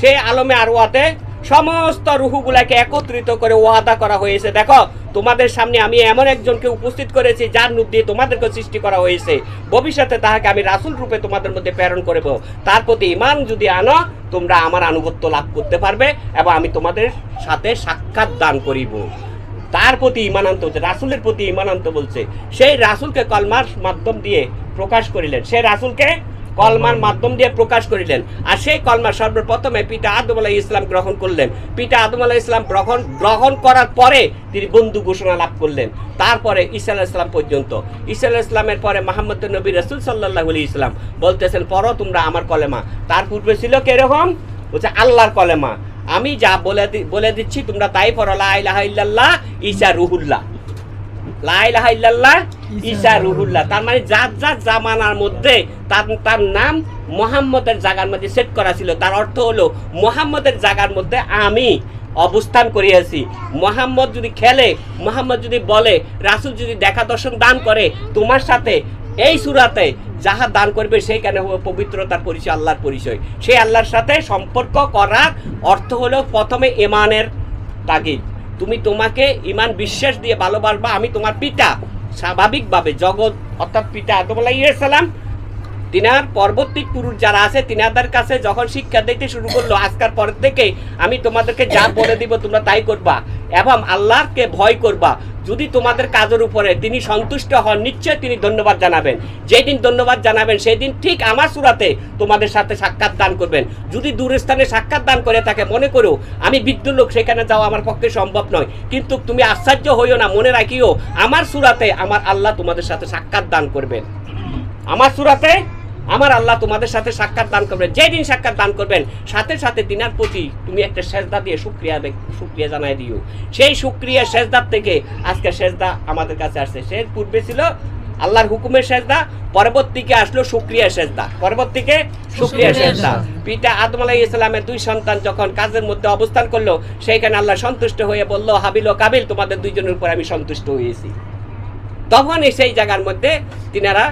সেই আলমে আর ওয়াতে সমস্ত রুহুগুলাকে একত্রিত করে ওয়াদা করা হয়েছে। দেখো, তোমাদের সামনে আমি এমন একজনকে উপস্থিত করেছি, যার রূপ দিয়ে তোমাদেরকে সৃষ্টি করা হয়েছে। ভবিষ্যতে তাহাকে আমি রাসূল রূপে তোমাদের মধ্যে প্রেরণ করব। তার প্রতি ইমান যদি আনো, তোমরা আমার আনুগত্য লাভ করতে পারবে এবং আমি তোমাদের সাথে সাক্ষাৎ দান করিব। তার প্রতি ইমান আনতে হচ্ছে রাসুলের প্রতি ইমান আনতে বলছে। সেই রাসুলকে কলমার মাধ্যম দিয়ে প্রকাশ করিলেন। সেই রাসুলকে কলমার মাধ্যম দিয়ে প্রকাশ করিলেন। আর সেই কলমা সর্বপ্রথমে পিতা আদম আলাহ ইসলাম গ্রহণ করলেন। পিতা আদম আলাহ ইসলাম গ্রহণ গ্রহণ করার পরে তিনি বন্ধু ঘোষণা লাভ করলেন। তারপরে ঈসা আলাহ ইসলাম পর্যন্ত। ঈসা আলাহ ইসলামের পরে মোহাম্মদ নবী রসুল সাল্লাহ আলী ইসলাম বলতেছেন পরও তোমরা আমার কলেমা। তার পূর্বে ছিল কীরকম? বলছে, আল্লাহর কলেমা। আমি যা বলে বলে দিচ্ছি, তোমরা তাই পড়ো ইলাহা ইল্লাল্লাহ, ঈসা রুহুল্লাহ। রুহুল্লাহ। তার মানে যার যার জামানার মধ্যে তার তার নাম মোহাম্মদের জায়গার মধ্যে সেট করা ছিল। তার অর্থ হলো মোহাম্মদের জায়গার মধ্যে আমি অবস্থান করিয়াছি। মোহাম্মদ যদি খেলে মোহাম্মদ যদি বলে রাসূল যদি দেখা দর্শন দান করে তোমার সাথে এই সুরাতে যাহা দান করবে সেইখানে হবে পবিত্রতার পরিচয় আল্লাহর পরিচয়। সেই আল্লাহর সাথে সম্পর্ক করার অর্থ হলো প্রথমে ইমানের তাগিদ। তুমি তোমাকে ইমান বিশ্বাস দিয়ে ভালোবাসবা, আমি তোমার পিতা। স্বাভাবিকভাবে জগৎ, অর্থাৎ পিতা আদমুল্লাহ সালাম, তিনার পরবর্তী পুরুষ যারা আছে, তিনাদের কাছে যখন শিক্ষা দিতে শুরু করল, আজকার পর থেকে আমি তোমাদেরকে যা বলে দিব তোমরা তাই করবা। এবং আল্লাহকে ভয় করবা। যদি তোমাদের কাজের উপরে তিনি সন্তুষ্ট হন, নিশ্চয় তিনি ধন্যবাদ জানাবেন। যেদিন ধন্যবাদ জানাবেন, সেই দিন ঠিক আমার সুরাতে তোমাদের সাথে সাক্ষাৎ দান করবেন। যদি দূর স্থানে সাক্ষাৎ দান করে থাকে, মনে করো, আমি বৃদ্ধ লোক, সেখানে যাওয়া আমার পক্ষে সম্ভব নয়। কিন্তু তুমি আশ্চর্য হইও না, মনে রাখিও, আমার সুরাতে আমার আল্লাহ তোমাদের সাথে সাক্ষাৎ দান করবেন। আমার সুরাতে আমার আল্লাহ তোমাদের সাথে সাক্ষাৎ দান করবেন। যেদিন সাক্ষাৎ দান করবেন সাথে সাথে তিনার প্রতি তুমি একটা সেজদা দিয়ে সুক্রিয়া সুক্রিয়া জানাই দিও। সেই সুক্রিয়া সেজদার থেকে আজকে সেজদা আমাদের কাছে আসছে। সে পূর্বে ছিল আল্লাহর হুকুমের সেজদা পরবর্তীকে আসলো সুক্রিয়া সেজদা। পরবর্তীকে সুক্রিয়া সেজদা। পিতা আদম আলাইহিস ইসলামের দুই সন্তান যখন কাজের মধ্যে অবস্থান করল সেইখানে আল্লাহ সন্তুষ্ট হয়ে বলল হাবিল ও কাবিল তোমাদের দুইজনের উপর আমি সন্তুষ্ট হয়েছি। তখনই সেই জায়গার মধ্যে তিনারা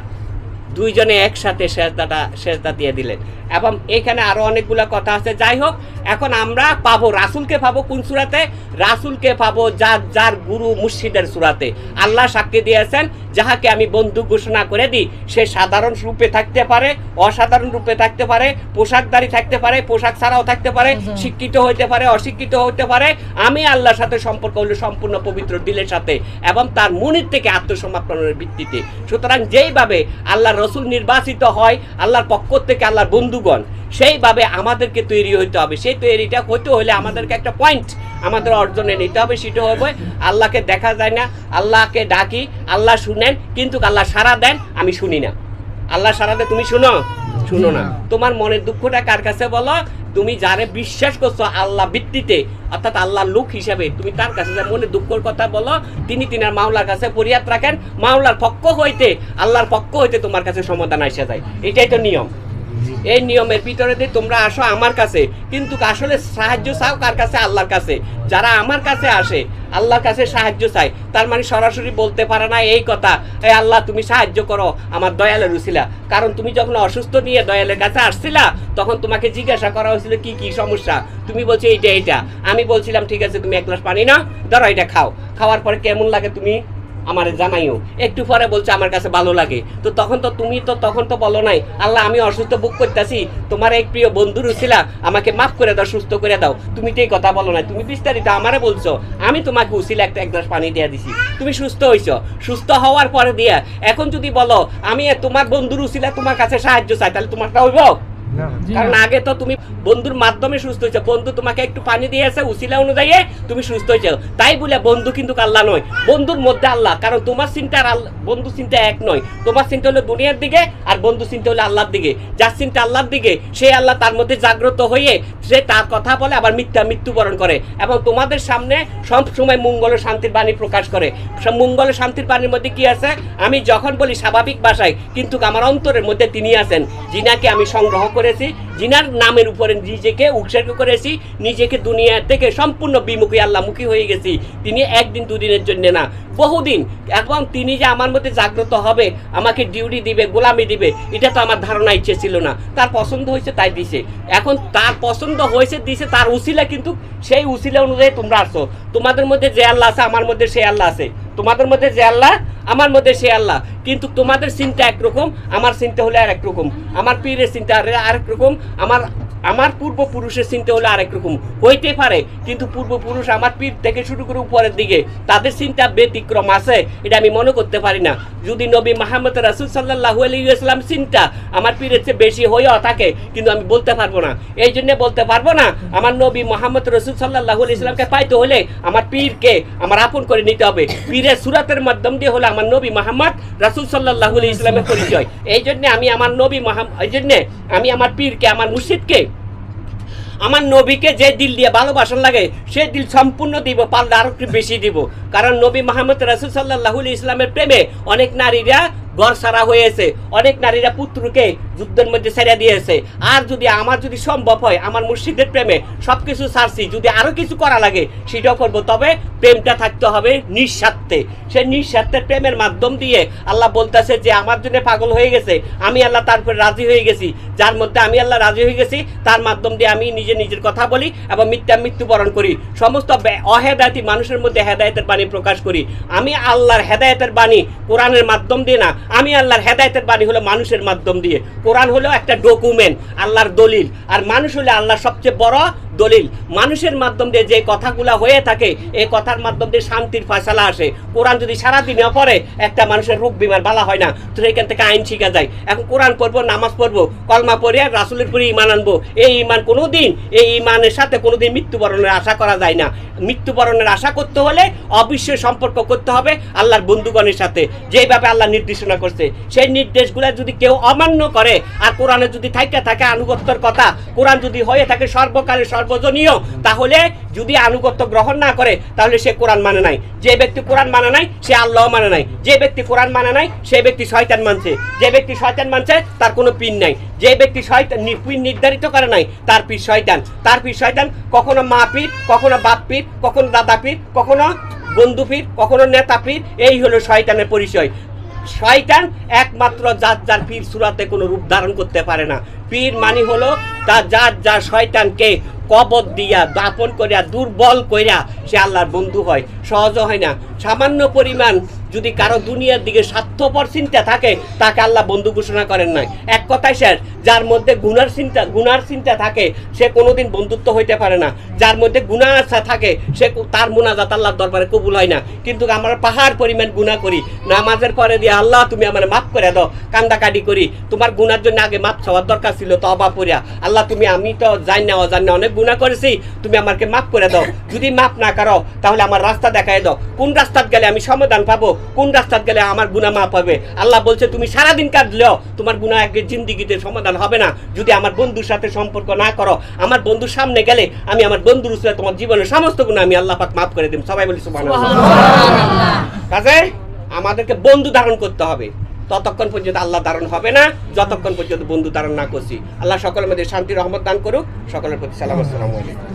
দুইজনে একসাথে সেজদাটা সেজদা দিয়ে দিলেন। এবং এখানে আরও অনেকগুলো কথা আছে। যাই হোক এখন আমরা পাবো রাসুলকে পাবো কোন সুরাতে? রাসুলকে পাবো যার যার গুরু মুর্শিদের সুরাতে। আল্লাহ সাক্ষী দিয়েছেন যাহাকে আমি বন্ধু ঘোষণা করে দিই সে সাধারণ রূপে থাকতে পারে অসাধারণ রূপে থাকতে পারে পোশাকদারি থাকতে পারে পোশাক ছাড়াও থাকতে পারে শিক্ষিত হইতে পারে অশিক্ষিত হইতে পারে। আমি আল্লাহর সাথে সম্পর্ক হলো সম্পূর্ণ পবিত্র দিলের সাথে এবং তার মনির থেকে আত্মসমর্পণের ভিত্তিতে। সুতরাং যেইভাবে আল্লাহ রসুল নির্বাচিত হয় আল্লাহর পক্ষ থেকে আল্লাহর বন্ধুগণ সেইভাবে আমাদেরকে তৈরি হইতে হবে। সেই তৈরিটা হতে হলে আমাদেরকে একটা পয়েন্ট আমাদের অর্জনে নিতে হবে সেটা হবে আল্লাহকে দেখা যায় না আল্লাহকে ডাকি আল্লাহ শুনেন কিন্তু আল্লাহ সারা দেন আমি শুনি না। আল্লাহ সারা দেয় তুমি শুনো? শুনো না। তোমার মনের দুঃখটা কার কাছে বলো? তুমি যারে বিশ্বাস করছ আল্লাহ ভিত্তিতে অর্থাৎ আল্লাহর লোক হিসাবে তুমি তার কাছে যা মনে দুঃখের কথা বলো তিনি তিনার মাওলার কাছে ফরিয়াদ রাখেন মাওলার পক্ষ হইতে আল্লাহর পক্ষ হইতে তোমার কাছে সমাধান আসে যায়। এটাই তো নিয়ম। এই নিয়মের ভিতরে দিয়ে তোমরা আসো আমার কাছে। কিন্তু আসলে সাহায্য চাও কার কাছে? আল্লাহর কাছে। যারা আমার কাছে আসে, আল্লাহর কাছে সাহায্য চাই তার মানে সরাসরি বলতে পারে না এই কথা এই আল্লাহ, তুমি সাহায্য করো আমার দয়ালের উছিলা কারণ তুমি যখন অসুস্থ নিয়ে দয়ালের কাছে আসছিলা, তখন তোমাকে জিজ্ঞাসা করা হয়েছিল, কি কি সমস্যা? তুমি বলছো, এইটা এইটা। আমি বলছিলাম, ঠিক আছে, তুমি এক গ্লাস পানি নাও, ধরো, এটা খাও। খাওয়ার পরে কেমন লাগে তুমি? আমারে জানাইও। একটু পরে বলছে আমার কাছে ভালো লাগে। তো তখন তো তুমি তো তখন তো বলো নাই, আল্লাহ আমি অসুস্থ বুক করতেছি, তোমার এক প্রিয় বন্ধু রুছিলা আমাকে মাফ করে দাও, সুস্থ করে দাও। তুমি তো এই কথা বলো না তুমি বিস্তারিত আমারে বলছো, আমি তোমাকে উছিলা একটা এক গ্লাস পানি দিয়ে দিছি। তুমি সুস্থ হইছো। সুস্থ হওয়ার পরে দিয়া, এখন যদি বলো, আমি তোমার বন্ধুর উছিলা তোমার কাছে সাহায্য চাই, তাহলে তোমারটা হইব? কারণ আগে তো তুমি বন্ধুর মাধ্যমে সুস্থ হয়েছে। বন্ধু তোমাকে একটু পানি দিয়েছে উসিলা অনুযায়ী তুমি সুস্থ হয়েছে। তাই বলে বন্ধু কিন্তু আল্লাহ নয়। বন্ধুর মধ্যে আল্লাহ কারণ তোমার চিন্তা আর আল্লাহ- বন্ধু চিন্তা এক নয়। তোমার চিন্তা হলো দুনিয়ার দিকে আর বন্ধু চিন্তা হলো আল্লাহর দিকে। যার চিন্তা আল্লাহর দিকে সে আল্লাহ তার মধ্যে জাগ্রত হয়ে সে তার কথা বলে আবার মিথ্যা মৃত্যুবরণ করে। এবং তোমাদের সামনে সব সময় মঙ্গল ও শান্তির বাণী প্রকাশ করে। মঙ্গল ও শান্তির বাণীর মধ্যে কি আছে? আমি যখন বলি স্বাভাবিক ভাষায় কিন্তু আমার অন্তরের মধ্যে তিনি আছেন যিনাকে আমি সংগ্রহ করে করেছি, জিনার নামের উপরে নিজেকে উৎসর্গ করেছি, নিজেকে দুনিয়া থেকে সম্পূর্ণ বিমুখী, আল্লাহমুখী হয়ে গেছি। তিনি একদিন দুদিনের জন্য না, বহুদিন। এবং তিনি যে আমার মধ্যে জাগ্রত হবে, আমাকে ডিউটি দিবে, গোলামি দিবে, এটা তো আমার ধারণা, ইচ্ছে ছিল না। তার পছন্দ হয়েছে, তাই দিছে। এখন তার পছন্দ হয়েছে, দিছে, তার উসিলা কিন্তু সেই উসিলা অনুযায়ী তোমরা আসো। তোমাদের মধ্যে যে আল্লাহ আছে, আমার মধ্যে সেই আল্লাহ আছে। তোমাদের মধ্যে যে আল্লাহ, আমার মধ্যে সে আল্লাহ। কিন্তু তোমাদের চিন্তা একরকম, আমার চিন্তা হলে আর একরকম আমার পীরের চিন্তা আর- আরেক রকম। আমার আমার পূর্বপুরুষের চিন্তা হলে আরেক রকম। হইতে পারে, কিন্তু পূর্বপুরুষ আমার পীর থেকে শুরু করে উপরের দিকে, তাদের চিন্তা ব্যতিক্রম আছে, এটা আমি মনে করতে পারি না। যদি নবী মাহমদ রাসুল সাল্লাহ আলাইসলাম চিন্তা আমার পীরের চেয়ে বেশি হয়েও থাকে, কিন্তু আমি বলতে পারব না। এই জন্য বলতে পারব না, আমার নবী মোহাম্মদ রসুল সাল্লাহ ইসলামকে পাইতে হলে আমার পীরকে আমার আপন করে নিতে হবে। পীরের সুরাতের মাধ্যম দিয়ে হলো আমার নবী মোহাম্মদ রাসুল সাল্লাহ ইসলামের পরিচয়। এই জন্য আমি আমার নবী মোহাম্মদ, এই জন্যে আমি আমার পীরকে, আমার মুর্শিদকে আমার নবীকে যে দিল দিয়ে ভালোবাসার লাগে, সে দিল সম্পূর্ণ দিব, পারলে আরও একটু বেশি দিব। কারণ নবী মাহমুদ রাসুল সাল্লাহ ইসলামের প্রেমে অনেক নারীরা ঘর সারা হয়েছে। অনেক নারীরা পুত্রকে যুদ্ধের মধ্যে ছেড়ে দিয়েছে। আর যদি আমার যদি সম্ভব হয়, আমার মুর্শিদের প্রেমে সব কিছু ছাড়ছি যদি আরও কিছু করা লাগে, সেটাও করব। তবে প্রেমটা থাকতে হবে নিঃস্বার্থে। সে নিঃস্বার্থের প্রেমের মাধ্যম দিয়ে আল্লাহ বলতেছে যে, আমার জন্য পাগল হয়ে গেছে। আমি আল্লাহ তারপর রাজি হয়ে গেছি। যার মধ্যে আমি আল্লাহ রাজি হয়ে গেছি, তার মাধ্যম দিয়ে আমি নিজে নিজের কথা বলি এবং মিথ্যা মৃত্যুবরণ করি। সমস্ত অহেদায়তি মানুষের মধ্যে হেদায়তের বাণী প্রকাশ করি। আমি আল্লাহর হেদায়তের বাণী কোরআনের মাধ্যম দিয়ে না আমি আল্লাহর হেদায়তের বাণী হলো মানুষের মাধ্যম দিয়ে। কোরআন হলো একটা ডকুমেন্ট আল্লাহর দলিল। আর মানুষ হলে আল্লাহ সবচেয়ে বড় দলিল। মানুষের মাধ্যম দিয়ে যে কথাগুলা হয়ে থাকে এই কথার মাধ্যম দিয়ে শান্তির ফয়সালা আসে। কোরআন যদি সারাদিনে পড়ে, একটা মানুষের রোগ বিমার বালা হয় না। তো এখান থেকে আইন শিখা যায়। এখন কোরআন পড়ব, নামাজ পড়ব, কলমা পড়ে আর রাসুলের পরে ইমান আনব। এই ইমান কোনোদিন, এই ইমানের সাথে কোনোদিন মৃত্যুবরণের আশা করা যায় না। মৃত্যুবরণের আশা করতে হলে অবশ্যই সম্পর্ক করতে হবে আল্লাহর বন্ধুগণের সাথে। যেভাবে আল্লাহ নির্দেশনা করছে, সেই নির্দেশগুলা যদি কেউ অমান্য করে, আর কোরআনে যদি থাইকা থাকে আনুগত্যর কথা, কোরআন যদি হয়ে থাকে সর্বকালে সর্বজনীয়, তাহলে যদি আনুগত্য গ্রহণ না করে, তাহলে সে কোরআন মানে নাই। যে ব্যক্তি কোরআন মানে নাই, সে আল্লাহ মানে নাই। যে ব্যক্তি কোরআন মানে নাই, সে ব্যক্তি শয়তান মানছে। যে ব্যক্তি শয়তান মানছে, তার কোনো পিন নাই। যে ব্যক্তি শয়তান পিন নির্ধারিত করে নাই, তার পীর শয়তান। তার পীর শয়তান কখনো মা পীর, কখনো বাপ পীর, কখনো দাদা পীর, কখনো বন্ধু পীর, কখনো নেতা পীর, এই হলো শয়তানের পরিচয়। শয়তান একমাত্র যার যার পীর সুরাতে কোনো রূপ ধারণ করতে পারে না। পীর মানে হলো তার যার যার শয়তানকে কবর দিয়া দাপন করিয়া, দুর্বল করিয়া সে আল্লাহর বন্ধু হয়। সহজ হয় না। সামান্য পরিমাণ যদি কারও দুনিয়ার দিকে স্বার্থপর চিন্তা থাকে, তাকে আল্লাহ বন্ধু ঘোষণা করেন নাই। এক কথায় শেষ যার মধ্যে গুনার চিন্তা গুনার চিন্তা থাকে, সে কোনোদিন বন্ধুত্ব হইতে পারে না। যার মধ্যে গুণা আশা থাকে, সে তার মোনাজাত আল্লাহর দরবারে কবুল হয় না। কিন্তু আমরা পাহাড় পরিমাণ গুণা করি, নামাজের পরে দিয়ে আল্লাহ তুমি আমার মাফ করে দাও, কান্দাকাটি করি। তোমার গুনার জন্য আগে মাফ চাওয়ার দরকার ছিল তো অভাব পড়িয়া। আল্লাহ তুমি আমি তো জানি না, অজান না, অনেক গুণা করেছি, তুমি আমাকে মাফ করে দাও। যদি মাফ না করো, তাহলে আমার রাস্তা দেখায় দাও। কোন রাস্তাত গেলে আমি সমাধান পাবো? কোন রাস্তাত গেলে আমার গুণা মাফ হবে? আল্লাহ বলছে তুমি সারাদিন কাটলেও তোমার গুণা আগে জিন্দিগিতে সমাধান হবে না। যদি আমার বন্ধুর সাথে সম্পর্ক না করো আমার বন্ধুর সামনে গেলে আমি আমার বন্ধুর উপরে তোমার জীবনের সমস্ত গুণা আমি আল্লাহ পাক মাফ করে দিম। সবাই বলি সুবহানাল্লাহ। কাজে আমাদেরকে বন্ধু ধারণ করতে হবে। ততক্ষণ পর্যন্ত আল্লাহ ধারণ হবে না যতক্ষণ পর্যন্ত বন্ধু ধারণ না করছি। আল্লাহ সকলের মধ্যে শান্তি রহমত দান করুক। সকলের প্রতি সালাম আসসালামু আলাইকুম।